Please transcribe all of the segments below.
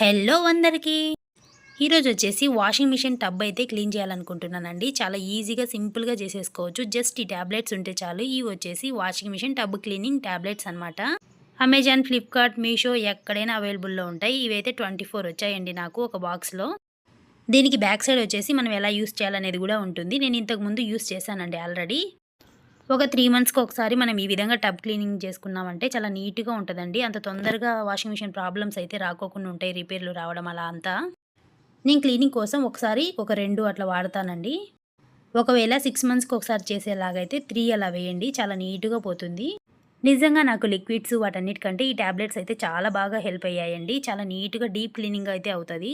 Hello అందరికీ. ఈరోజు వచ్చేసి వాషింగ్ మిషన్ టబ్ అయితే క్లీన్ చేయాలనుకుంటున్నానండి. చాలా ఈజీగా సింపుల్గా చేసేసుకోవచ్చు. జస్ట్ ఈ ట్యాబ్లెట్స్ ఉంటే చాలు. ఇవి వచ్చేసి washing machine tub cleaning tablets అనమాట అమెజాన్ ఫ్లిప్కార్ట్ మీషో ఎక్కడైనా అవైలబుల్లో ఉంటాయి. ఇవైతే ట్వంటీ ఫోర్ వచ్చాయండి నాకు ఒక బాక్స్లో. దీనికి బ్యాక్ సైడ్ వచ్చేసి మనం ఎలా యూస్ చేయాలనేది కూడా ఉంటుంది. నేను ఇంతకు ముందు యూస్ చేశానండి ఆల్రెడీ. ఒక త్రీ మంత్స్కి ఒకసారి మనం ఈ విధంగా టబ్ క్లీనింగ్ చేసుకున్నామంటే చాలా నీట్గా ఉంటుందండి. అంత తొందరగా వాషింగ్ మిషన్ ప్రాబ్లమ్స్ అయితే రాకోకుండా ఉంటాయి రిపేర్లు రావడం అలా అంతా. నేను క్లీనింగ్ కోసం ఒకసారి ఒక రెండు అట్లా వాడతానండి. ఒకవేళ సిక్స్ మంత్స్కి ఒకసారి చేసేలాగైతే త్రీ అలా వేయండి చాలా నీట్గా పోతుంది. నిజంగా నాకు లిక్విడ్స్ వాటన్నిటికంటే ఈ ట్యాబ్లెట్స్ అయితే చాలా బాగా హెల్ప్ అయ్యాయండి. చాలా నీట్గా డీప్ క్లీనింగ్ అయితే అవుతుంది.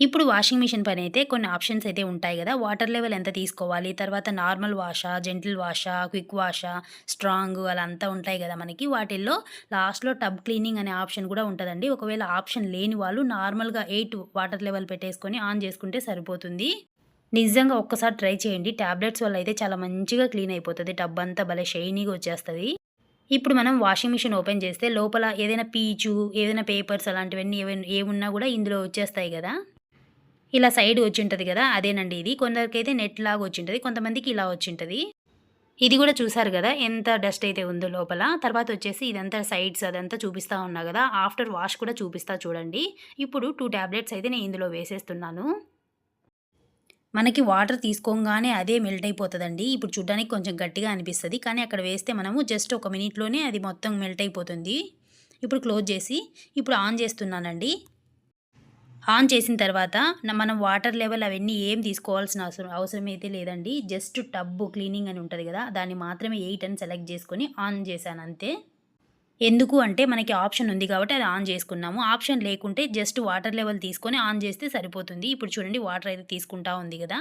ఇప్పుడు వాషింగ్ మిషన్ పైన అయితే కొన్ని ఆప్షన్స్ అయితే ఉంటాయి కదా. వాటర్ లెవెల్ ఎంత తీసుకోవాలి? తర్వాత నార్మల్ వాషా జెంటిల్ వాషా క్విక్ వాషా స్ట్రాంగ్ అలా అంతా ఉంటాయి కదా మనకి. వాటిల్లో లాస్ట్లో టబ్ క్లీనింగ్ అనే ఆప్షన్ కూడా ఉంటుందండి. ఒకవేళ ఆప్షన్ లేని వాళ్ళు నార్మల్గా ఎయిట్ వాటర్ లెవెల్ పెట్టేసుకొని ఆన్ చేసుకుంటే సరిపోతుంది. నిజంగా ఒక్కసారి ట్రై చేయండి. ట్యాబ్లెట్స్ వల్ల అయితే చాలా మంచిగా క్లీన్ అయిపోతుంది. టబ్ అంతా భలే షైనీగా వచ్చేస్తుంది. ఇప్పుడు మనం వాషింగ్ మిషన్ ఓపెన్ చేస్తే లోపల ఏదైనా పీచు ఏదైనా పేపర్స్ అలాంటివన్నీ ఏమైనా ఏమున్నా కూడా ఇందులో వచ్చేస్తాయి కదా. ఇలా సైడ్ వచ్చి ఉంటుంది కదా అదేనండి ఇది. కొందరికైతే నెట్ లాగా వచ్చి ఉంటుంది కొంతమందికి ఇలా వచ్చి ఉంటుంది ఇది కూడా చూసారు కదా ఎంత డస్ట్ అయితే ఉందో లోపల. తర్వాత వచ్చేసి ఇదంతా సైడ్స్ అదంతా చూపిస్తూ ఉన్నా కదా ఆఫ్టర్ వాష్ కూడా చూపిస్తా చూడండి. ఇప్పుడు టూ ట్యాబ్లెట్స్ అయితే నేను ఇందులో వేసేస్తున్నాను. మనకి వాటర్ తీసుకోగానే అదే మెల్ట్ అయిపోతుందండి. ఇప్పుడు చూడడానికి కొంచెం గట్టిగా అనిపిస్తుంది కానీ అక్కడ వేస్తే మనము జస్ట్ ఒక మినిట్లోనే అది మొత్తం మెల్ట్ అయిపోతుంది. ఇప్పుడు క్లోజ్ చేసి ఇప్పుడు ఆన్ చేస్తున్నానండి. ఆన్ చేసిన తర్వాత మనం వాటర్ లెవెల్ అవన్నీ ఏం తీసుకోవాల్సిన అవసరం అవసరం అయితే లేదండి. జస్ట్ టబ్బు క్లీనింగ్ అని ఉంటుంది కదా దాన్ని మాత్రమే ఎయిట్ అని సెలెక్ట్ చేసుకొని ఆన్ చేశాను అంతే. ఎందుకు అంటే మనకి ఆప్షన్ ఉంది కాబట్టి అది ఆన్ చేసుకున్నాము. ఆప్షన్ లేకుంటే జస్ట్ వాటర్ లెవెల్ తీసుకొని ఆన్ చేస్తే సరిపోతుంది. ఇప్పుడు చూడండి వాటర్ అయితే తీసుకుంటా ఉంది కదా.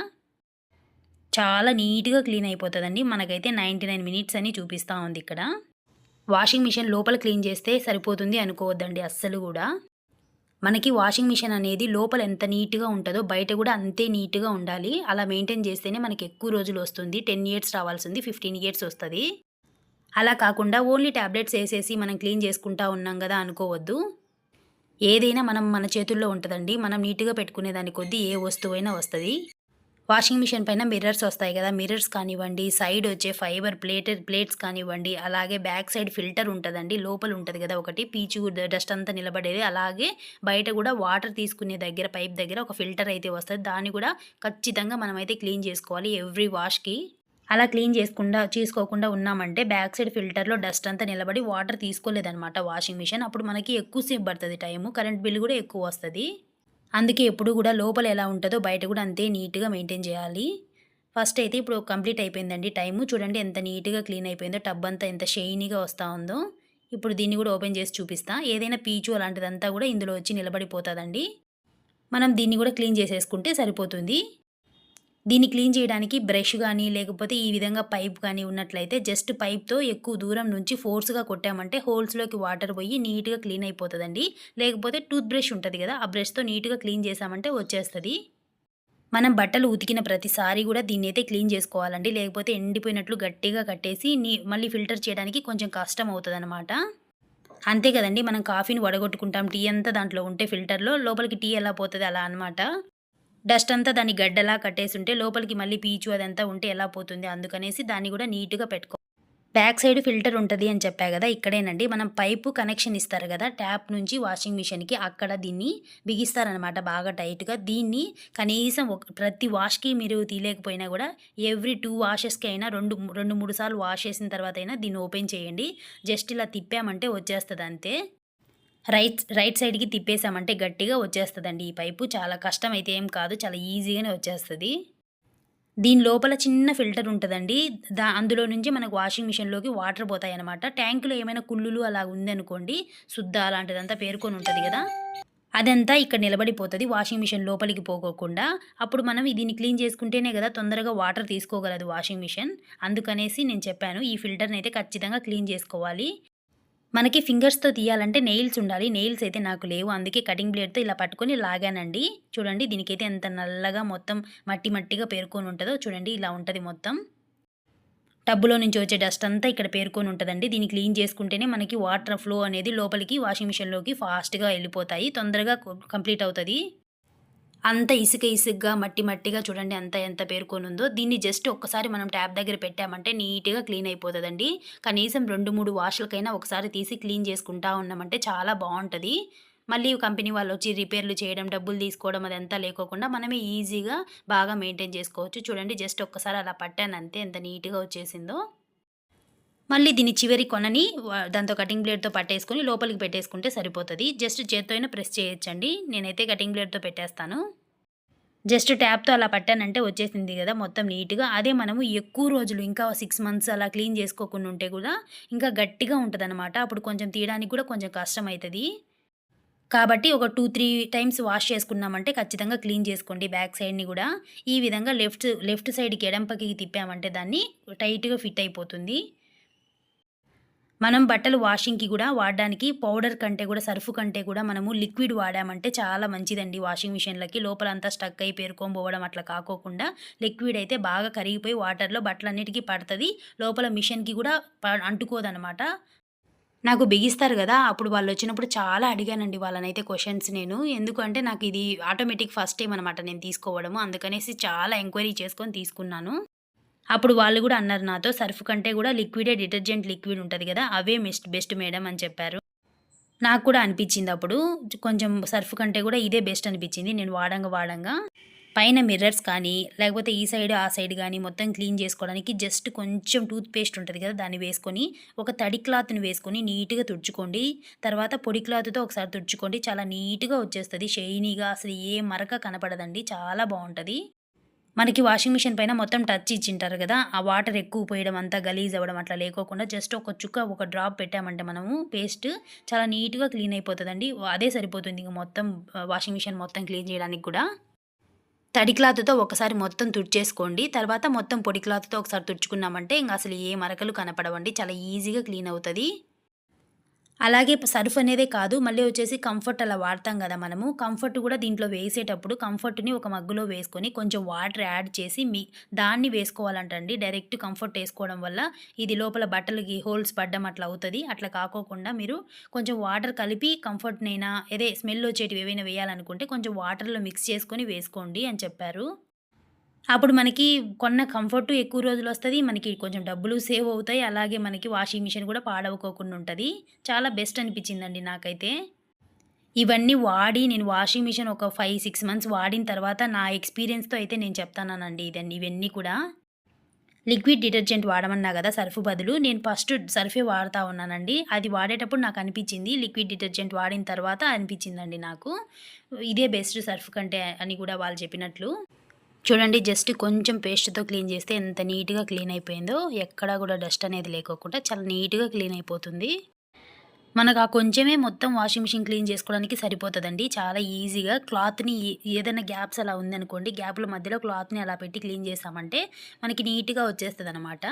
చాలా నీట్గా క్లీన్ అయిపోతుందండి. మనకైతే నైంటీ నైన్ మినిట్స్ అని చూపిస్తూ ఉంది ఇక్కడ. వాషింగ్ మిషన్ లోపల క్లీన్ చేస్తే సరిపోతుంది అనుకోవద్దండి అస్సలు కూడా. మనకి వాషింగ్ మిషన్ అనేది లోపల ఎంత నీట్గా ఉంటుందో బయట కూడా అంతే నీట్గా ఉండాలి. అలా మెయింటైన్ చేస్తేనే మనకి ఎక్కువ రోజులు వస్తుంది. టెన్ ఇయర్స్ రావాల్సింది ఫిఫ్టీన్ ఇయర్స్ వస్తుంది. అలా కాకుండా ఓన్లీ ట్యాబ్లెట్స్ వేసేసి మనం క్లీన్ చేసుకుంటా ఉన్నాం కదా అనుకోవద్దు. ఏదైనా మనం మన చేతుల్లో ఉంటుందండి. మనం నీట్గా పెట్టుకునే దాని కొద్దీ ఏ వస్తువైనా వస్తుంది. వాషింగ్ మిషన్ పైన మిర్రర్స్ వస్తాయి కదా మిర్రర్స్ కానివ్వండి సైడ్ వచ్చే ఫైబర్ ప్లేట్ ప్లేట్స్ కానివ్వండి అలాగే బ్యాక్ సైడ్ ఫిల్టర్ ఉంటుందండి లోపల ఉంటుంది కదా ఒకటి పీచు డస్ట్ అంతా నిలబడేది. అలాగే బయట కూడా వాటర్ తీసుకునే దగ్గర పైప్ దగ్గర ఒక ఫిల్టర్ అయితే వస్తుంది. దాన్ని కూడా ఖచ్చితంగా మనమైతే క్లీన్ చేసుకోవాలి ఎవ్రీ వాష్కి. అలా క్లీన్ చేసుకుండా చేసుకోకుండా ఉన్నామంటే బ్యాక్ సైడ్ ఫిల్టర్లో డస్ట్ అంతా నిలబడి వాటర్ తీసుకోలేదన్నమాట వాషింగ్ మిషన్. అప్పుడు మనకి ఎక్కువసేపు పడుతుంది టైము కరెంట్ బిల్ కూడా ఎక్కువ వస్తుంది. అందుకే ఎప్పుడు కూడా లోపల ఎలా ఉంటుందో బయట కూడా అంతే నీట్గా మెయింటైన్ చేయాలి. ఫస్ట్ అయితే ఇప్పుడు కంప్లీట్ అయిపోయిందండి టైము. చూడండి ఎంత నీట్గా క్లీన్ అయిపోయిందో టబ్ అంతా ఎంత షైనీగా వస్తూ ఉందో. ఇప్పుడు దీన్ని కూడా ఓపెన్ చేసి చూపిస్తా. ఏదైనా పీచు అలాంటిదంతా కూడా ఇందులో వచ్చి నిలబడిపోతుందండి. మనం దీన్ని కూడా క్లీన్ చేసేసుకుంటే సరిపోతుంది. దీన్ని క్లీన్ చేయడానికి బ్రష్ కానీ లేకపోతే ఈ విధంగా పైప్ కానీ ఉన్నట్లయితే జస్ట్ పైప్తో ఎక్కువ దూరం నుంచి ఫోర్స్గా కొట్టామంటే హోల్స్లోకి వాటర్ పోయి నీట్గా క్లీన్ అయిపోతుందండి. లేకపోతే టూత్ బ్రష్ ఉంటుంది కదా ఆ బ్రష్తో నీట్గా క్లీన్ చేసామంటే వచ్చేస్తుంది. మనం బట్టలు ఉతికిన ప్రతిసారి కూడా దీన్ని అయితే క్లీన్ చేసుకోవాలండి. లేకపోతే ఎండిపోయినట్లు గట్టిగా కట్టేసి నీ మళ్ళీ ఫిల్టర్ చేయడానికి కొంచెం కష్టం అవుతుంది అంతే కదండి మనం కాఫీని వడగొట్టుకుంటాం టీ అంతా దాంట్లో ఉంటే ఫిల్టర్లో లోపలికి టీ ఎలా పోతుంది అలా అన్నమాట. డస్ట్ అంతా దాన్ని గడ్డలా కట్టేసి ఉంటే లోపలికి మళ్ళీ పీచు అదంతా ఉంటే ఎలా పోతుంది అందుకనేసి దాన్ని కూడా నీట్గా పెట్టుకో. బ్యాక్ సైడ్ ఫిల్టర్ ఉంటుంది అని చెప్పా కదా ఇక్కడేనండి. మనం పైపు కనెక్షన్ ఇస్తారు కదా ట్యాప్ నుంచి వాషింగ్ మిషన్కి అక్కడ దీన్ని బిగిస్తారనమాట బాగా టైట్గా. దీన్ని కనీసం ఒక ప్రతి వాష్కి మీరు తీయలేకపోయినా కూడా ఎవ్రీ టూ వాషెస్కి అయినా రెండు రెండు మూడు సార్లు వాష్ చేసిన తర్వాత అయినా దీన్ని ఓపెన్ చేయండి. జస్ట్ ఇలా తిప్పామంటే వచ్చేస్తుంది అంతే రైట్ రైట్ సైడ్కి తిప్పేసామంటే గట్టిగా వచ్చేస్తుందండి ఈ పైపు. చాలా కష్టం అయితే ఏం కాదు చాలా ఈజీగానే వచ్చేస్తుంది. దీని లోపల చిన్న ఫిల్టర్ ఉంటుందండి. దా అందులో నుంచి మనకు వాషింగ్ మిషన్లోకి వాటర్ పోతాయి అనమాట ట్యాంకులో ఏమైనా కుళ్ళులు అలా ఉందనుకోండి శుద్ధ అలాంటిదంతా పేర్కొని ఉంటుంది కదా. అదంతా ఇక్కడ నిలబడిపోతుంది వాషింగ్ మిషన్ లోపలికి పోకోకుండా. అప్పుడు మనం దీన్ని క్లీన్ చేసుకుంటేనే కదా తొందరగా వాటర్ తీసుకోగలదు వాషింగ్ మిషన్. అందుకనేసి నేను చెప్పాను ఈ ఫిల్టర్ని అయితే ఖచ్చితంగా క్లీన్ చేసుకోవాలి. మనకి ఫింగర్స్తో తీయాలంటే నెయిల్స్ ఉండాలి. నెయిల్స్ అయితే నాకు లేవు. అందుకే కటింగ్ బ్లేడ్తో ఇలా పట్టుకొని లాగానండి. చూడండి దీనికైతే ఎంత నల్లగా మొత్తం మట్టి మట్టిగా పేరుకొని ఉంటుందో చూడండి ఇలా ఉంటుంది మొత్తం. టబ్బులో నుంచి వచ్చే డస్ట్ అంతా ఇక్కడ పేరుకొని ఉంటుందండి. దీన్ని క్లీన్ చేసుకుంటేనే మనకి వాటర్ ఫ్లో అనేది లోపలికి వాషింగ్ మిషన్లోకి ఫాస్ట్గా వెళ్ళిపోతాయి. తొందరగా కంప్లీట్ అవుతుంది. అంత ఇసుక ఇసుకగా మట్టి మట్టిగా చూడండి అంత ఎంత పేరుకొని ఉందో దీన్ని జస్ట్ ఒక్కసారి మనం ట్యాప్ దగ్గర పెట్టామంటే నీట్గా క్లీన్ అయిపోతుందండి. కనీసం రెండు మూడు వాష్లకైనా ఒకసారి తీసి క్లీన్ చేసుకుంటా ఉన్నామంటే చాలా బాగుంటుంది మళ్ళీ కంపెనీ వాళ్ళు వచ్చి రిపేర్లు చేయడం డబ్బులు తీసుకోవడం అదంతా లేకోకుండా మనమే ఈజీగా బాగా మెయింటైన్ చేసుకోవచ్చు. చూడండి జస్ట్ ఒక్కసారి అలా పట్టాను అంతే ఎంత నీట్గా వచ్చేసిందో. మళ్ళీ దీని చివరి కొనని దాంతో కటింగ్ బ్లేడ్తో పట్టేసుకొని లోపలికి పెట్టేసుకుంటే సరిపోతుంది. జస్ట్ చేత్తో అయినా ప్రెస్ చేయొచ్చండి. నేనైతే కటింగ్ బ్లేడ్తో పెట్టేస్తాను. జస్ట్ ట్యాప్తో అలా పట్టానంటే వచ్చేసింది కదా మొత్తం నీట్గా. అదే మనము ఎక్కువ రోజులు ఇంకా సిక్స్ మంత్స్ అలా క్లీన్ చేసుకోకుండా ఉంటే కూడా ఇంకా గట్టిగా ఉంటుంది అప్పుడు కొంచెం తీయడానికి కూడా కొంచెం కష్టం అవుతుంది కాబట్టి ఒక టూ త్రీ టైమ్స్ వాష్ చేసుకున్నామంటే ఖచ్చితంగా క్లీన్ చేసుకోండి బ్యాక్ సైడ్ని కూడా. ఈ విధంగా లెఫ్ట్ లెఫ్ట్ సైడ్కి ఎడంపకి తిప్పామంటే దాన్ని టైట్గా ఫిట్ అయిపోతుంది. మనం బట్టలు వాషింగ్కి కూడా వాడడానికి పౌడర్ కంటే కూడా సర్ఫ్ కంటే కూడా మనము లిక్విడ్ వాడామంటే చాలా మంచిదండి వాషింగ్ మిషన్లకి. లోపలంతా స్టక్ అయి పేరుకొని పోవడం అట్లా కాకోకుండా లిక్విడ్ అయితే బాగా కరిగిపోయి వాటర్లో బట్టలన్నిటికీ పడుతుంది. లోపల మిషన్కి కూడా ప- అంటుకోదనమాట. నాకు బిగిస్తారు కదా అప్పుడు వాళ్ళు వచ్చినప్పుడు చాలా అడిగానండి వాళ్ళనైతే క్వశ్చన్స్ నేను. ఎందుకంటే నాకు ఇది ఆటోమేటిక్ ఫస్ట్ టైం అనమాట నేను తీసుకోవడము. అందుకనేసి చాలా ఎంక్వైరీ చేసుకొని తీసుకున్నాను. అప్పుడు వాళ్ళు కూడా అన్నారు నాతో సర్ఫ్ కంటే కూడా లిక్విడే డిటర్జెంట్ లిక్విడ్ ఉంటుంది కదా అవే బెస్ట్ బెస్ట్ మేడం అని చెప్పారు. నాకు కూడా అనిపించింది అప్పుడు కొంచెం సర్ఫ్ కంటే కూడా ఇదే బెస్ట్ అనిపించింది నేను వాడంగా వాడంగా. పైన మిర్రర్స్ కానీ లేకపోతే ఈ సైడ్ ఆ సైడ్ కానీ మొత్తం క్లీన్ చేసుకోవడానికి జస్ట్ కొంచెం టూత్ పేస్ట్ ఉంటుంది కదా దాన్ని వేసుకొని ఒక తడి క్లాత్ని వేసుకొని నీట్గా తుడుచుకోండి. తర్వాత పొడి క్లాత్తో ఒకసారి తుడుచుకోండి చాలా నీట్గా వచ్చేస్తుంది షైనీగా అసలు ఏ మరక కనపడదండి చాలా బాగుంటుంది. మనకి వాషింగ్ మిషన్ పైన మొత్తం టచ్ ఇచ్చింటారు కదా ఆ వాటర్ ఎక్కువ పోయడం అంతా గలీజ్ అవ్వడం అట్లా లేకోకుండా జస్ట్ ఒక చుక్క ఒక డ్రాప్ పెట్టామంటే మనము పేస్ట్ చాలా నీట్గా క్లీన్ అయిపోతుందండి. అదే సరిపోతుంది ఇంక మొత్తం వాషింగ్ మిషన్ మొత్తం క్లీన్ చేయడానికి కూడా. తడి క్లాత్తో ఒకసారి మొత్తం తుడిచేసుకోండి. తర్వాత మొత్తం పొడి క్లాత్తో ఒకసారి తుడుచుకున్నామంటే ఇంకా అసలు ఏ మరకలు కనపడవండి. చాలా ఈజీగా క్లీన్ అవుతుంది. అలాగే సర్ఫ్ అనేదే కాదు మళ్ళీ వచ్చేసి కంఫర్ట్ అలా వాడతాం కదా మనము. కంఫర్ట్ కూడా దీంట్లో వేసేటప్పుడు కంఫర్ట్ని ఒక మగ్గులో వేసుకొని కొంచెం వాటర్ యాడ్ చేసి మీ దాన్ని వేసుకోవాలంటండి. డైరెక్ట్ కంఫర్ట్ వేసుకోవడం వల్ల ఇది లోపల బట్టలకి హోల్స్ పడ్డం అట్లా అవుతుంది. అట్లా కాకోకుండా మీరు కొంచెం వాటర్ కలిపి కంఫర్ట్నైనా అదే స్మెల్ వచ్చేటివి ఏవైనా వేయాలనుకుంటే కొంచెం వాటర్లో మిక్స్ చేసుకొని వేసుకోండి అని చెప్పారు. అప్పుడు మనకి కొన్న కంఫర్ట్ ఎక్కువ రోజులు వస్తుంది మనకి కొంచెం డబ్బులు సేవ్ అవుతాయి. అలాగే మనకి వాషింగ్ మిషన్ కూడా పాడవుకోకుండా ఉంటుంది. చాలా బెస్ట్ అనిపించిందండి నాకైతే. ఇవన్నీ వాడి నేను వాషింగ్ మిషన్ ఒక ఫైవ్ సిక్స్ మంత్స్ వాడిన తర్వాత నా ఎక్స్పీరియన్స్తో అయితే నేను చెప్తానండి ఇదన్నీ ఇవన్నీ కూడా. లిక్విడ్ డిటర్జెంట్ వాడమన్నా కదా సర్ఫ్ బదులు. నేను ఫస్ట్ సర్ఫే వాడుతూ ఉన్నానండి. అది వాడేటప్పుడు నాకు అనిపించింది. లిక్విడ్ డిటర్జెంట్ వాడిన తర్వాత అనిపించిందండి నాకు. ఇదే బెస్ట్ సర్ఫ్ కంటే అని కూడా వాళ్ళు చెప్పినట్లు. చూడండి జస్ట్ కొంచెం పేస్ట్తో క్లీన్ చేస్తే ఎంత నీట్గా క్లీన్ అయిపోయిందో ఎక్కడా కూడా డస్ట్ అనేది లేకోకుండా చాలా నీట్గా క్లీన్ అయిపోతుంది. మనకు ఆ కొంచెమే మొత్తం వాషింగ్ మిషన్ క్లీన్ చేసుకోవడానికి సరిపోతుందండి. చాలా ఈజీగా క్లాత్ని ఏదైనా గ్యాప్స్ అలా ఉందనుకోండి గ్యాప్ల మధ్యలో క్లాత్ని అలా పెట్టి క్లీన్ చేసామంటే మనకి నీట్గా వచ్చేస్తుంది అనమాట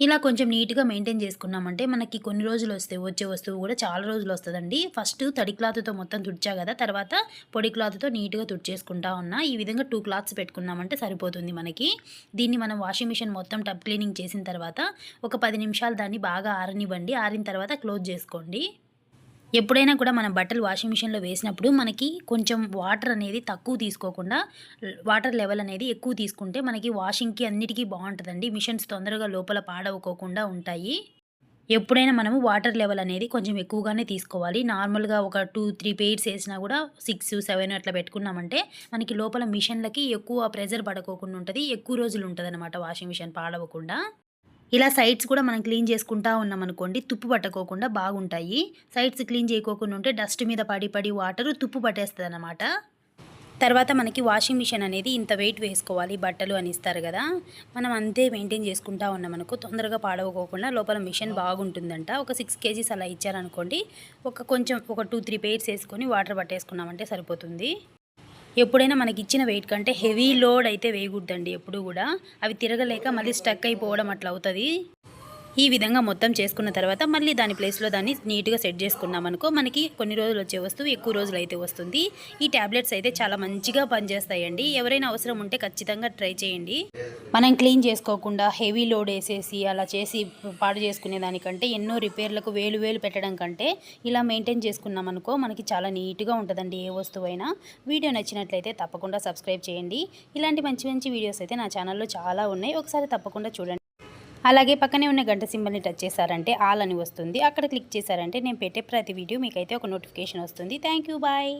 ఇలా కొంచెం నీట్గా మెయింటైన్ చేసుకున్నామంటే మనకి కొన్ని రోజులు వస్తాయి వచ్చే వస్తువు కూడా చాలా రోజులు వస్తుందండి. ఫస్ట్ తడి క్లాత్తో మొత్తం తుడిచా కదా తర్వాత పొడి క్లాత్తో నీట్గా తుడిచేసుకుంటా ఉన్నా. ఈ విధంగా టూ క్లాత్స్ పెట్టుకున్నామంటే సరిపోతుంది మనకి. దీన్ని మనం వాషింగ్ మిషన్ మొత్తం టబ్ క్లీనింగ్ చేసిన తర్వాత ఒక పది నిమిషాలు దాన్ని బాగా ఆరనివ్వండి. ఆరిన తర్వాత క్లోజ్ చేసుకోండి. ఎప్పుడైనా కూడా మనం బట్టలు వాషింగ్ మిషన్లో వేసినప్పుడు మనకి కొంచెం వాటర్ అనేది తక్కువ తీసుకోకుండా వాటర్ లెవెల్ అనేది ఎక్కువ తీసుకుంటే మనకి వాషింగ్కి అన్నిటికీ బాగుంటుందండి. మిషన్స్ తొందరగా లోపల పాడవుకోకుండా ఉంటాయి. ఎప్పుడైనా మనము వాటర్ లెవెల్ అనేది కొంచెం ఎక్కువగానే తీసుకోవాలి. నార్మల్గా ఒక టూ త్రీ పెయిర్స్ వేసినా కూడా సిక్స్ సెవెన్ అట్లా పెట్టుకున్నామంటే మనకి లోపల మిషన్లకి ఎక్కువ ప్రెజర్ పడకోకుండా ఉంటుంది. ఎక్కువ రోజులు ఉంటుంది అనమాట వాషింగ్ మిషన్ పాడవకుండా ఇలా సైడ్స్ కూడా మనం క్లీన్ చేసుకుంటా ఉన్నాం అనుకోండి తుప్పు పట్టకోకుండా బాగుంటాయి. సైడ్స్ క్లీన్ చేయకోకుండా ఉంటే డస్ట్ మీద పడి పడి వాటర్ తుప్పు పట్టేస్తుంది అనమాట తర్వాత మనకి వాషింగ్ మిషన్ అనేది ఇంత వెయిట్ వేసుకోవాలి బట్టలు అని ఇస్తారు కదా. మనం అంతే మెయింటైన్ చేసుకుంటా ఉన్నామనుకో తొందరగా పాడవకోకుండా లోపల మిషన్ బాగుంటుందంట. ఒక సిక్స్ కేజీస్ అలా ఇచ్చారనుకోండి ఒక కొంచెం ఒక టూ త్రీ పెయిర్స్ వేసుకొని వాటర్ పట్టేసుకున్నామంటే సరిపోతుంది. ఎప్పుడైనా మనకి ఇచ్చిన వెయిట్ కంటే హెవీ లోడ్ అయితే వేయకూడదండి ఎప్పుడు కూడా. అవి తిరగలేక మళ్ళీ స్టక్ అయిపోవడం అట్లా అవుతుంది. ఈ విధంగా మొత్తం చేసుకున్న తర్వాత మళ్ళీ దాని ప్లేస్లో దాన్ని నీట్గా సెట్ చేసుకున్నాం అనుకో మనకి కొన్ని రోజులు వచ్చే వస్తువు ఎక్కువ రోజులు అయితే వస్తుంది. ఈ ట్యాబ్లెట్స్ అయితే చాలా మంచిగా పనిచేస్తాయండి. ఎవరైనా అవసరం ఉంటే ఖచ్చితంగా ట్రై చేయండి. మనం క్లీన్ చేసుకోకుండా హెవీ లోడ్ వేసేసి అలా చేసి పాడు చేసుకునే దానికంటే ఎన్నో రిపేర్లకు వేలు వేలు పెట్టడం కంటే ఇలా మెయింటైన్ చేసుకున్నాం అనుకో మనకి చాలా నీట్గా ఉంటుందండి ఏ వస్తువైనా వీడియో నచ్చినట్లయితే తప్పకుండా సబ్స్క్రైబ్ చేయండి. ఇలాంటి మంచి మంచి వీడియోస్ అయితే నా ఛానల్లో చాలా ఉన్నాయి. ఒకసారి తప్పకుండా చూడండి. అలాగే పక్కనే ఉన్న గంట సింబల్ని టచ్ చేశారంటే ఆల్ అని వస్తుంది. అక్కడ క్లిక్ చేశారంటే నేను పెట్టే ప్రతి వీడియో మీకైతే ఒక నోటిఫికేషన్ వస్తుంది. Thank you. బాయ్.